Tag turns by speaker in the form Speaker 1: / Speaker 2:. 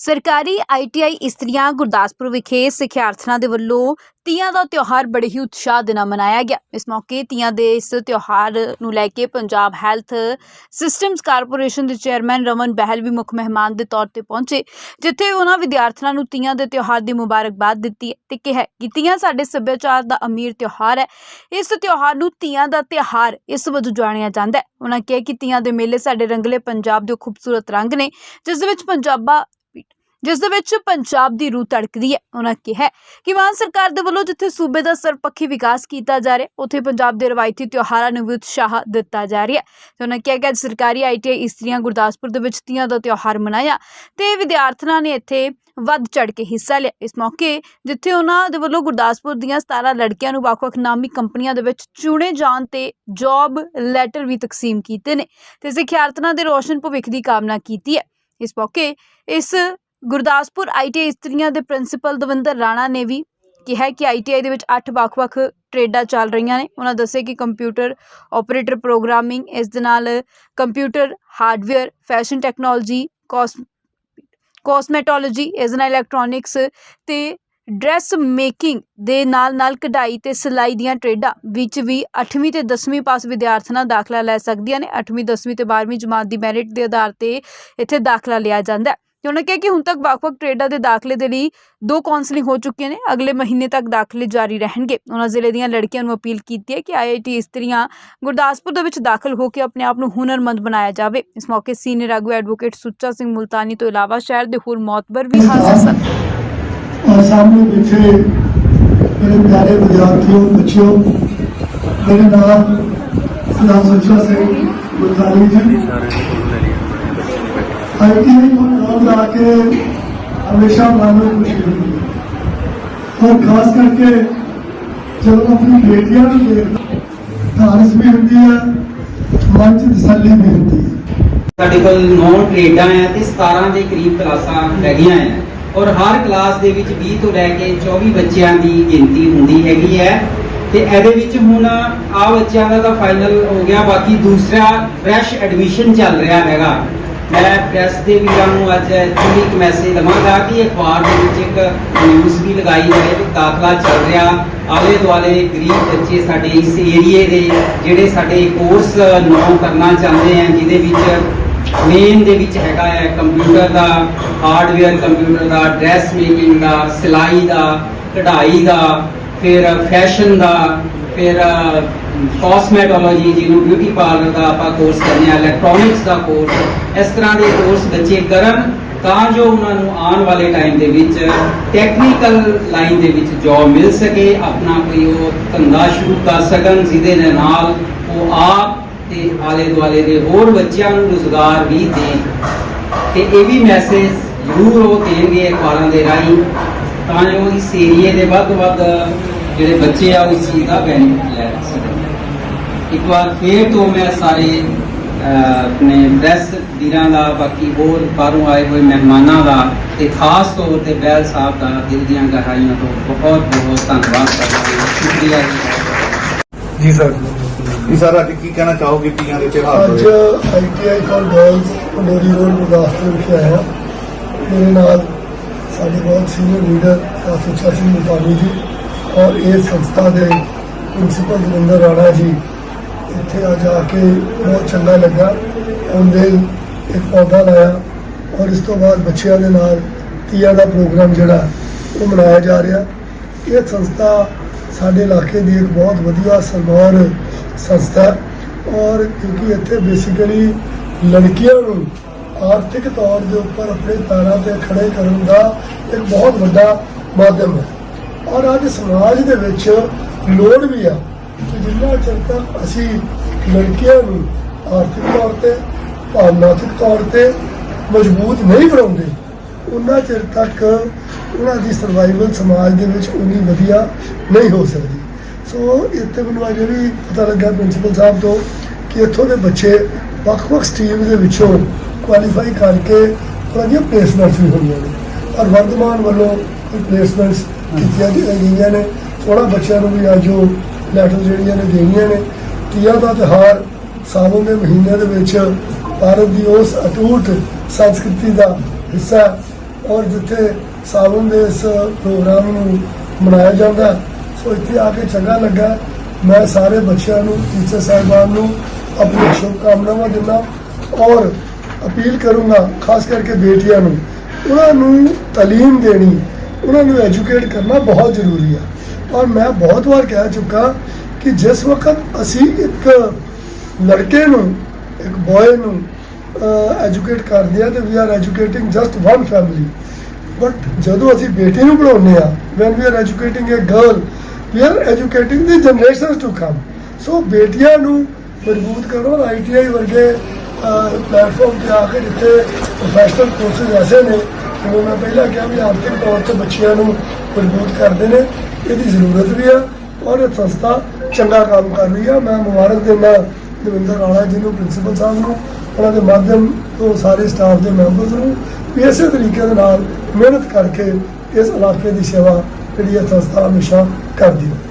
Speaker 1: ਸਰਕਾਰੀ ਆਈਟੀਆਈ ਇਸਤਰੀਆਂ ਗੁਰਦਾਸਪੁਰ ਵਿਖੇ ਸਿੱਖਿਆਰਥਣਾਂ ਦੇ ਵੱਲੋਂ ਤੀਆਂ ਦਾ ਤਿਉਹਾਰ ਬੜੇ ਹੀ ਉਤਸ਼ਾਹ ਦੇ ਨਾਲ ਮਨਾਇਆ ਗਿਆ। ਇਸ ਮੌਕੇ ਤੀਆਂ ਦੇ ਇਸ ਤਿਉਹਾਰ ਨੂੰ ਲੈ ਕੇ ਪੰਜਾਬ ਹੈਲਥ ਸਿਸਟਮਸ ਕਾਰਪੋਰੇਸ਼ਨ ਦੇ ਚੇਅਰਮੈਨ ਰਮਨ ਬਹਿਲ ਵੀ ਮੁੱਖ ਮਹਿਮਾਨ ਦੇ ਤੌਰ ਤੇ ਪਹੁੰਚੇ, ਜਿੱਥੇ ਉਹਨਾਂ ਵਿਦਿਆਰਥਣਾਂ ਨੂੰ ਤੀਆਂ ਦੇ ਤਿਉਹਾਰ ਦੀ ਮੁਬਾਰਕਬਾਦ ਦਿੱਤੀ ਹੈ ਤੇ ਕਿਹਾ ਕਿ ਤੀਆਂ ਸਾਡੇ ਸੱਭਿਆਚਾਰ ਦਾ ਅਮੀਰ ਤਿਉਹਾਰ ਹੈ। ਇਸ ਤਿਉਹਾਰ ਨੂੰ ਤੀਆਂ ਦਾ ਤਿਉਹਾਰ ਇਸ ਵਜੋਂ ਜਾਣਿਆ ਜਾਂਦਾ ਹੈ। ਉਹਨਾਂ ਕਿਹਾ ਕਿ ਤੀਆਂ ਦੇ ਮੇਲੇ ਸਾਡੇ ਰੰਗਲੇ ਪੰਜਾਬ ਦੇ ਖੂਬਸੂਰਤ ਰੰਗ ਨੇ, ਜਿਸ ਦੇ ਵਿੱਚ ਪੰਜਾਬਾ ਜਿਸ ਦੇ ਵਿੱਚ ਪੰਜਾਬ ਦੀ ਰੂਹ ਤੜਕਦੀ ਹੈ। ਉਹਨਾਂ ਕਿਹਾ ਕਿ ਮਾਨ ਸਰਕਾਰ ਦੇ ਵੱਲੋਂ ਜਿੱਥੇ ਸੂਬੇ ਦਾ ਸਰਪੱਖੀ ਵਿਕਾਸ ਕੀਤਾ ਜਾ ਰਿਹਾ, ਉੱਥੇ ਪੰਜਾਬ ਦੇ ਰਵਾਇਤੀ ਤਿਉਹਾਰਾਂ ਨੂੰ ਵੀ ਉਤਸ਼ਾਹ ਦਿੱਤਾ ਜਾ ਰਿਹਾ ਹੈ। ਤੇ ਉਹਨਾਂ ਕਿਹਾ ਕਿ ਅੱਜ ਸਰਕਾਰੀ ਆਈਟੀਆਈ ਇਸਤਰੀਆਂ ਗੁਰਦਾਸਪੁਰ ਦੇ ਵਿੱਚ ਤੀਆਂ ਦਾ ਤਿਉਹਾਰ ਮਨਾਇਆ ਤੇ ਵਿਦਿਆਰਥਣਾਂ ਨੇ ਇੱਥੇ ਵੱਧ ਚੜ ਕੇ ਹਿੱਸਾ ਲਿਆ। ਇਸ ਮੌਕੇ ਜਿੱਥੇ ਉਹਨਾਂ ਦੇ ਵੱਲੋਂ ਗੁਰਦਾਸਪੁਰ ਦੀਆਂ 17 ਲੜਕੀਆਂ ਨੂੰ ਵੱਖ-ਵੱਖ ਨਾਮੀ ਕੰਪਨੀਆਂ ਦੇ ਵਿੱਚ ਚੁਣੇ ਜਾਣ ਤੇ ਜੌਬ ਲੈਟਰ ਵੀ ਤਕਸੀਮ ਕੀਤੇ ਨੇ। ਤੇ ਸਿੱਖਿਆਰਥਣਾਂ ਦੇ ਰੋਸ਼ਨ ਭਵਿੱਖ ਦੀ ਕਾਮਨਾ ਕੀਤੀ ਹੈ। ਇਸ ਮੌਕੇ ਇਸ ਗੁਰਦਾਸਪੁਰ ਆਈਟੀਆਈ ਇਸਤਰੀਆਂ ਦੇ ਪ੍ਰਿੰਸੀਪਲ ਦਵਿੰਦਰ ਰਾਣਾ ਨੇ ਵੀ ਕਿਹਾ ਕਿ ਆਈਟੀਆਈ ਦੇ ਵਿੱਚ 8 ਵੱਖ-ਵੱਖ ਟ੍ਰੇਡਾਂ ਚੱਲ ਰਹੀਆਂ ਨੇ। ਉਹਨਾਂ ਦੱਸਿਆ ਕਿ ਕੰਪਿਊਟਰ ਆਪਰੇਟਰ ਪ੍ਰੋਗਰਾਮਿੰਗ, ਇਸ ਦੇ ਨਾਲ ਕੰਪਿਊਟਰ ਹਾਰਡਵੇਅਰ, ਫੈਸ਼ਨ ਟੈਕਨੋਲੋਜੀ, ਕਾਸ, ਕਾਸਮੈਟੋਲੋਜੀ, ਇਸ ਨਾਲ ਇਲੈਕਟ੍ਰੋਨਿਕਸ ਤੇ ਡਰੈਸ ਮੇਕਿੰਗ ਦੇ ਨਾਲ ਨਾਲ ਕਢਾਈ ਤੇ ਸਿਲਾਈ ਦੀਆਂ ਟ੍ਰੇਡਾਂ ਵਿੱਚ ਵੀ 8ਵੀਂ ਤੇ 10ਵੀਂ ਪਾਸ ਵਿਦਿਆਰਥਣਾਂ ਦਾਖਲਾ ਲੈ ਸਕਦੀਆਂ ਨੇ। 8ਵੀਂ 10ਵੀਂ ਤੇ 12ਵੀਂ ਜਮਾਤ ਦੀ ਮੈਰਿਟ ਦੇ ਆਧਾਰ ਤੇ ਇੱਥੇ ਦਾਖਲਾ ਲਿਆ ਜਾਂਦਾ ਹੈ। ਤੇ ਉਹਨਾਂ ਕਿਹਾ ਕਿ ਹੁਣ ਤੱਕ ਵੱਖ-ਵੱਖ ਟ੍ਰੇਡਾਂ ਦੇ ਦਾਖਲੇ ਦੇ ਲਈ ਦੋ ਕਾਉਂਸਲਿੰਗ ਹੋ ਚੁੱਕੀਆਂ ਨੇ, ਅਗਲੇ ਮਹੀਨੇ ਤੱਕ ਦਾਖਲੇ ਜਾਰੀ ਰਹਿਣਗੇ। ਉਹਨਾਂ ਜ਼ਿਲ੍ਹੇ ਦੀਆਂ ਲੜਕੀਆਂ ਨੂੰ ਅਪੀਲ ਕੀਤੀ ਹੈ ਕਿ ਆਈਆਈਟੀ ਇਸਤਰੀਆਂ ਗੁਰਦਾਸਪੁਰ ਦੇ ਵਿੱਚ ਦਾਖਲ ਹੋ ਕੇ ਆਪਣੇ ਆਪ ਨੂੰ ਹੁਨਰਮੰਦ ਬਣਾਇਆ ਜਾਵੇ। ਇਸ ਮੌਕੇ ਸੀਨੀਅਰ ਆਗੂ ਐਡਵੋਕੇਟ ਸੁੱਚਾ ਸਿੰਘ ਮੁਲਤਾਨੀ ਤੋਂ ਇਲਾਵਾ ਸ਼ਹਿਰ ਦੇ ਹੋਰ ਮੌਤਬਰ ਵੀ ਹਾਜ਼ਰ ਸਨ।
Speaker 2: ਸਾਹਮਣੇ ਬਿਠੇ ਮੇਰੇ ਪਿਆਰੇ ਵਿਦਿਆਰਥੀਓ, ਬੱਚਿਓ, ਮੇਰੇ ਨਾਮ ਸੁਨਾਮ ਸੁੱਚਾ ਸਿੰਘ ਮੁਲਤਾਨੀ ਜੀ ਆਈਟੀਆਈ ਤੋਂ ਨਾਮ ਲਾ ਕੇ ਹਮੇਸ਼ਾ ਮਨ ਨੂੰ ਖੁਸ਼ੀ ਹੁੰਦੀ ਹੈ। ਔਰ ਖਾਸ ਕਰਕੇ ਜਦੋਂ ਆਪਣੀ ਬੇਟੀਆਂ ਨੂੰ ਦੇਖਦਾ ਤਾਰਸ ਵੀ ਹੁੰਦੀ ਹੈ, ਮਨ ਚ ਤਸੱਲੀ ਵੀ ਹੁੰਦੀ ਹੈ।
Speaker 3: ਸਾਡੇ ਕੋਲ 9 ਗ੍ਰੇਡਾਂ ਆ ਤੇ 17 ਦੇ ਕਰੀਬ ਕਲਾਸਾਂ ਲੱਗੀਆਂ ਆ। ਔਰ ਹਰ ਕਲਾਸ ਦੇ ਵਿੱਚ 20 ਤੋਂ ਲੈ ਕੇ 24 ਬੱਚਿਆਂ ਦੀ ਗਿਣਤੀ ਹੁੰਦੀ ਹੈਗੀ ਹੈ ਤੇ ਇਹਦੇ ਵਿੱਚ ਹੁਣ ਆ ਬੱਚਿਆਂ ਦਾ ਫਾਈਨਲ ਹੋ ਗਿਆ, ਬਾਕੀ ਦੂਸਰਾ ਫਰੈਸ਼ ਐਡਮਿਸ਼ਨ ਚੱਲ ਰਿਹਾ ਹੈਗਾ। ਮੈਂ ਪ੍ਰੈਸ ਦੇ ਵੀਰਾਂ ਨੂੰ ਅੱਜ ਐਕਚੁਅਲੀ ਇੱਕ ਮੈਸੇਜ ਲਵਾਂਗਾ ਕਿ ਅਖਬਾਰ ਦੇ ਵਿੱਚ ਇੱਕ ਨਿਊਜ਼ ਵੀ ਲਗਾਈ ਜਾਏ ਕਿ ਦਾਖਲਾ ਚੱਲ ਰਿਹਾ। ਆਲੇ ਦੁਆਲੇ ਗਰੀਬ ਬੱਚੇ ਸਾਡੇ ਇਸ ਏਰੀਏ ਦੇ ਜਿਹੜੇ ਸਾਡੇ ਕੋਰਸ ਨੌ ਕਰਨਾ ਚਾਹੁੰਦੇ ਆ, ਜਿਹਦੇ ਵਿੱਚ ਮੇਨ ਦੇ ਵਿੱਚ ਹੈਗਾ ਹੈ ਕੰਪਿਊਟਰ ਦਾ ਹਾਰਡਵੇਅਰ ਕੰਪਿਊਟਰ ਦਾ ਡਰੈਸ ਮੇਕਿੰਗ ਦਾ, ਸਿਲਾਈ ਦਾ, ਕਢਾਈ ਦਾ, ਫਿਰ ਫੈਸ਼ਨ ਦਾ ਫਿਰ ਕਾਸਮੈਟੋਲੋਜੀ ਜਿਹਨੂੰ ਬਿਊਟੀ ਪਾਰਲਰ ਦਾ ਆਪਾਂ ਕੋਰਸ ਕਰਨੇ ਆ ਇਲੈਕਟ੍ਰੋਨਿਕਸ ਦਾ ਕੋਰਸ ਇਸ ਤਰ੍ਹਾਂ ਦੇ ਕੋਰਸ ਬੱਚੇ ਕਰਨ, ਤਾਂ ਜੋ ਉਹਨਾਂ ਨੂੰ ਆਉਣ ਵਾਲੇ ਟਾਈਮ ਦੇ ਵਿੱਚ ਟੈਕਨੀਕਲ ਲਾਈਨ ਦੇ ਵਿੱਚ ਜੌਬ ਮਿਲ ਸਕੇ, ਆਪਣਾ ਕੋਈ ਉਹ ਧੰਦਾ ਸ਼ੁਰੂ ਕਰ ਸਕਣ, ਜਿਹਦੇ ਦੇ ਨਾਲ ਉਹ ਆਪ ਤੇ ਆਲੇ ਦੁਆਲੇ ਦੇ ਹੋਰ ਬੱਚਿਆਂ ਨੂੰ ਰੋਜ਼ਗਾਰ ਵੀ ਦੇ। ਤੇ ਇਹ ਵੀ ਮੈਸੇਜ ਜ਼ਰੂਰ ਉਹ ਦੇਣਗੇ ਅਖਬਾਰਾਂ ਦੇ ਰਾਹੀਂ, ਤਾਂ ਜੋ ਇਸ ਏਰੀਏ ਦੇ ਵੱਧ ਤੋਂ ਵੱਧ ਜਿਹੜੇ ਬੱਚੇ ਆ ਇਸ ਚੀਜ਼ ਦਾ ਬੈਨੀਫਿਟ ਲੈ ਸਕਣ ਇੱਕ ਵਾਰ ਫੇਰ ਤੋਂ ਮੈਂ ਸਾਰੇ ਆਪਣੇ ਪ੍ਰੈਸ ਵੀਰਾਂ ਦਾ ਬਾਕੀ ਹੋਰ ਬਾਹਰੋਂ ਆਏ ਹੋਏ ਮਹਿਮਾਨਾਂ ਦਾ ਤੇ ਖਾਸ ਤੌਰ ਤੇ ਬੈਲ ਸਾਹਿਬ ਦਾ ਦਿਲ ਦੀਆਂ ਗਹਿਰਾਈਆਂ ਤੋਂ ਬਹੁਤ ਬਹੁਤ ਧੰਨਵਾਦ ਕਰਦਾ ਹਾਂ। ਸ਼ੁਕਰੀਆ ਜੀ।
Speaker 4: ਜੀ ਸਰ। ਜੀ ਸਰ ਅੱਜ ਕੀ ਕਹਿਣਾ ਚਾਹੋਗੇ ਤੀਆਂ ਦੇ ਤਿਉਹਾਰ
Speaker 2: ਅੱਜ ITI for girls Pandori road Gurdaspur ਵਿਖੇ ਆਇਆ। ਮੇਰੇ ਨਾਲ ਸਾਡੇ ਬਹੁਤ ਸੀਨੀਅਰ ਲੀਡਰ ਸੁੱਚਾ ਸਿੰਘ ਮੁਤਾਨੀ ਜੀ। ਔਰ ਇਹ ਸੰਸਥਾ ਦੇ ਪ੍ਰਿੰਸੀਪਲ ਦਵਿੰਦਰ ਰਾਣਾ ਜੀ ਇੱਥੇ ਆ ਜਾ ਕੇ ਬਹੁਤ ਚੰਗਾ ਲੱਗਾ। ਉਹਦੇ ਇੱਕ ਪੌਦਾ ਲਾਇਆ ਔਰ ਇਸ ਤੋਂ ਬਾਅਦ ਬੱਚਿਆਂ ਦੇ ਨਾਲ ਤੀਆਂ ਦਾ ਪ੍ਰੋਗਰਾਮ ਜਿਹੜਾ ਉਹ ਮਨਾਇਆ ਜਾ ਰਿਹਾ। ਇਹ ਸੰਸਥਾ ਸਾਡੇ ਇਲਾਕੇ ਦੀ ਇੱਕ ਬਹੁਤ ਵਧੀਆ ਸਰਮਾਨ ਸੰਸਥਾ ਔਰ ਕਿਉਂਕਿ ਇੱਥੇ ਬੇਸਿਕਲੀ ਲੜਕੀਆਂ ਨੂੰ ਆਰਥਿਕ ਤੌਰ ਦੇ ਉੱਪਰ ਆਪਣੇ ਪੈਰਾਂ ਤੇ ਖੜੇ ਕਰਨ ਦਾ ਇੱਕ ਬਹੁਤ ਵੱਡਾ ਮਾਧਿਅਮ ਹੈ। ਔਰ ਅੱਜ ਸਮਾਜ ਦੇ ਵਿੱਚ ਲੋੜ ਵੀ ਆ ਕਿ ਜਿੰਨਾ ਚਿਰ ਤੱਕ ਅਸੀਂ ਲੜਕੀਆਂ ਨੂੰ ਆਰਥਿਕ ਤੌਰ ਤੇ, ਭਾਵਨਾਤਮਕ ਤੌਰ ਤੇ ਮਜ਼ਬੂਤ ਨਹੀਂ ਬਣਾਉਂਦੇ ਉਹਨਾਂ ਚਿਰ ਤੱਕ ਉਹਨਾਂ ਦੀ ਸਰਵਾਈਵਲ ਸਮਾਜ ਦੇ ਵਿੱਚ ਉਨੀ ਵਧੀਆ ਨਹੀਂ ਹੋ ਸਕਦੀ। ਸੋ ਇੱਥੇ ਮੈਨੂੰ ਅੱਜ ਇਹ ਵੀ ਪਤਾ ਲੱਗਾ ਪ੍ਰਿੰਸੀਪਲ ਸਾਹਿਬ ਤੋਂ ਕਿ ਇੱਥੋਂ ਦੇ ਬੱਚੇ ਵੱਖ-ਵੱਖ ਸਟਰੀਮ ਦੇ ਵਿੱਚੋਂ ਕੁਆਲੀਫਾਈ ਕਰਕੇ ਉਹਨਾਂ ਦੀਆਂ ਪਲੇਸਮੈਂਟਸ ਵੀ ਹੋਈਆਂ ਨੇ। ਔਰ ਵਰਤਮਾਨ ਵੱਲੋਂ ਇਹ ਪਲੇਸਮੈਂਟਸ ਕੀਤੀਆਂ ਗਈਆਂ ਨੇ। ਥੋੜਾ ਬੱਚਿਆਂ ਨੂੰ ਵੀ ਅੱਜ ਉਹ ਲੈਟਰ ਜਿਹੜੀਆਂ ਨੇ ਦੇਣੀਆਂ ਨੇ। ਤੀਆ ਦਾ ਤਿਉਹਾਰ ਸਾਵਣ ਦੇ ਮਹੀਨੇ ਦੇ ਵਿੱਚ ਭਾਰਤ ਦੀ ਉਸ ਅਟੂਟ ਸੰਸਕ੍ਰਿਤੀ ਦਾ ਹਿੱਸਾ ਔਰ ਜਿੱਥੇ ਸਾਵਨ ਦੇ ਇਸ ਪ੍ਰੋਗਰਾਮ ਨੂੰ ਮਨਾਇਆ ਜਾਂਦਾ ਸੋ ਇੱਥੇ ਆ ਕੇ ਚੰਗਾ ਲੱਗਾ। ਮੈਂ ਸਾਰੇ ਬੱਚਿਆਂ ਨੂੰ ਟੀਚਰ ਸਾਹਿਬਾਨ ਨੂੰ ਆਪਣੀ ਸ਼ੁਭਕਾਮਨਾਵਾਂ ਦਿੰਦਾ ਔਰ ਅਪੀਲ ਕਰੂੰਗਾ, ਖਾਸ ਕਰਕੇ ਬੇਟੀਆਂ ਨੂੰ ਉਹਨਾਂ ਨੂੰ ਤਾਲੀਮ ਦੇਣੀ, ਉਹਨਾਂ ਨੂੰ ਐਜੂਕੇਟ ਕਰਨਾ ਬਹੁਤ ਜ਼ਰੂਰੀ ਆ। ਔਰ ਮੈਂ ਬਹੁਤ ਵਾਰ ਕਹਿ ਚੁੱਕਾ ਕਿ ਜਿਸ ਵਕਤ ਅਸੀਂ ਇੱਕ ਲੜਕੇ ਨੂੰ, ਇੱਕ ਬॉय ਨੂੰ ਐਜੂਕੇਟ ਕਰਦੇ ਆ ਤੇ we are educating just one family but ਜਦੋਂ ਅਸੀਂ ਬੇਟੀ ਨੂੰ ਪੜਾਉਂਦੇ ਆ when we are educating a girl we are educating the generations to come so ਬੇਟੀਆਂ ਨੂੰ ਮਜ਼ਬੂਤ ਕਰੋ ਔਰ ਆਈਟੀਆਈ ਵਰਗੇ ਪਲੇਟਫਾਰਮ ਤੇ ਆ ਕੇ ਜਿੱਥੇ ਪ੍ਰੋਫੈਸ਼ਨਲ ਕੋਰਸਿਸ ਐਸੇ ਨੇ ਜਿਵੇਂ ਮੈਂ ਪਹਿਲਾਂ ਕਿਹਾ ਵੀ ਆਰਥਿਕ ਤੌਰ ਤੇ ਬੱਚਿਆਂ ਨੂੰ ਮਜ਼ਬੂਤ ਕਰਦੇ ਨੇ, ਇਹਦੀ ਜ਼ਰੂਰਤ ਵੀ ਆ ਔਰ ਇਹ ਸੰਸਥਾ ਚੰਗਾ ਕੰਮ ਕਰ ਰਹੀ ਆ। ਮੈਂ ਮੁਬਾਰਕ ਦਿੰਦਾ ਦਵਿੰਦਰ ਰਾਣਾ ਜੀ ਨੂੰ, ਪ੍ਰਿੰਸੀਪਲ ਸਾਹਿਬ ਨੂੰ, ਉਹਨਾਂ ਦੇ ਮਾਧਿਅਮ ਤੋਂ ਸਾਰੇ ਸਟਾਫ ਦੇ ਮੈਂਬਰਸ ਨੂੰ ਵੀ ਇਸੇ ਤਰੀਕੇ ਦੇ ਨਾਲ ਮਿਹਨਤ ਕਰਕੇ ਇਸ ਇਲਾਕੇ ਦੀ ਸੇਵਾ ਜਿਹੜੀ ਇਹ ਸੰਸਥਾ ਹਮੇਸ਼ਾ ਕਰਦੀ ਹੈ